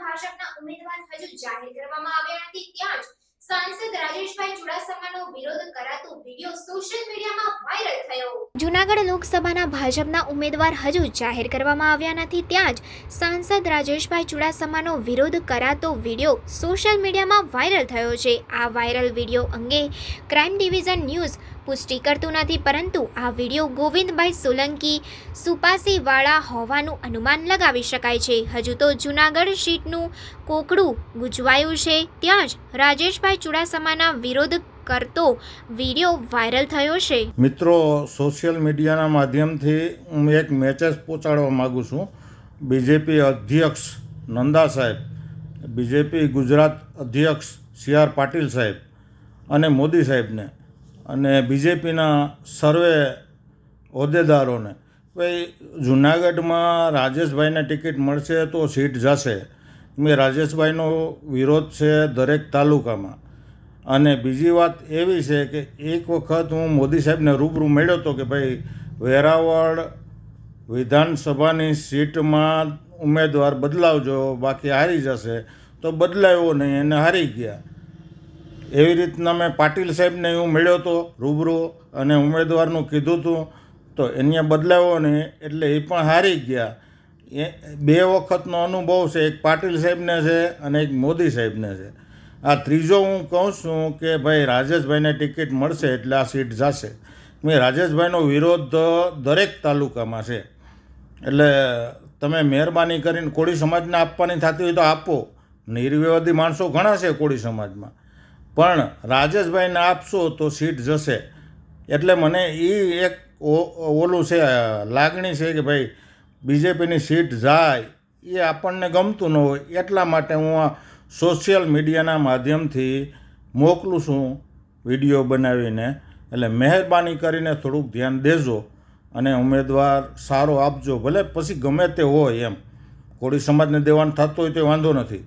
ભાજપના ઉમેદવાર હજુ જાહેર કરવામાં આવ્યા નથી. ત્યાં જ સાંસદ રાજેશભાઈ ચુડાસમાનો વિરોધ કરાતો વિડિયો સોશિયલ મીડિયામાં વાયરલ થયો. જૂનાગઢ લોકસભાના ભાજપના ઉમેદવાર હજુ જાહેર કરવામાં આવ્યા નથી. ત્યાં જ સાંસદ રાજેશભાઈ ચુડાસમાનો વિરોધ કરાતો વીડિયો સોશિયલ મીડિયામાં વાયરલ થયો છે. આ વાયરલ વીડિયો અંગે ક્રાઇમ ડિવિઝન ન્યૂઝ પુષ્ટિ કરતું નથી, પરંતુ આ વીડિયો ગોવિંદભાઈ સોલંકી, સુપાસીવાળા હોવાનું અનુમાન લગાવી શકાય છે. હજુ તો જુનાગઢ સીટનું કોકડું ગુજવાયું છે. ત્યાં જ રાજેશભાઈ ચુડાસમાના વિરોધ કરતો વીડિયો વાયરલ થયો છે. મિત્રો, સોશિયલ મીડિયાના માધ્યમથી હું એક મેસેજ પહોંચાડવા માગું છું. બીજેપી અધ્યક્ષ નંદા સાહેબ, બીજેપી ગુજરાત અધ્યક્ષ સી આર પાટીલ સાહેબ અને મોદી સાહેબને. અને બીજેપીના સર્વે હોદ્દેદારોને, ભાઈ, જુનાગઢમાં રાજેશભાઈને ટિકિટ મળશે તો સીટ જશે. મેં રાજેશભાઈનો વિરોધ છે દરેક તાલુકામાં. અને બીજી વાત એવી છે કે એક વખત હું મોદી સાહેબને રૂબરૂ મળ્યો હતો કે, ભાઈ, વેરાવળ વિધાનસભાની સીટમાં ઉમેદવાર બદલાવજો, બાકી હારી જશે. તો બદલાયો નહીં, એને હારી ગયા. એવી રીતના મેં પાટીલ સાહેબને હું મળ્યો હતો રૂબરૂ અને ઉમેદવારનું કીધું હતું તો એને બદલાવ્યો ને એટલે એ પણ હારી ગયા. એ બે વખતનો અનુભવ છે, એક પાટીલ સાહેબને છે અને એક મોદી સાહેબને છે. આ ત્રીજો હું કહું છું કે ભાઈ રાજેશભાઈને ટિકિટ મળશે એટલે આ સીટ જશે. મેં રાજેશભાઈનો વિરોધ દરેક તાલુકામાં છે. એટલે તમે મહેરબાની કરીને કોળી સમાજને આપવાની થતી હોય તો આપો. નિર્વિવાદી માણસો ઘણા છે કોળી સમાજમાં. પણ રાજેશભાઈને આપશો તો સીટ જશે. એટલે મને એ એક ઓલું છે, લાગણી છે કે ભાઈ, બીજેપીની સીટ જાય, એ આપણને ગમતું ન હોય. એટલા માટે હું આ સોશિયલ મીડિયાના માધ્યમથી મોકલું છું વીડિયો બનાવીને. એટલે મહેરબાની કરીને થોડુંક ધ્યાન દેજો અને ઉમેદવાર સારો આપજો. ભલે પછી ગમે તે હોય એમ. કોળી સમાજને દેવાનું થતું હોય તો વાંધો નથી.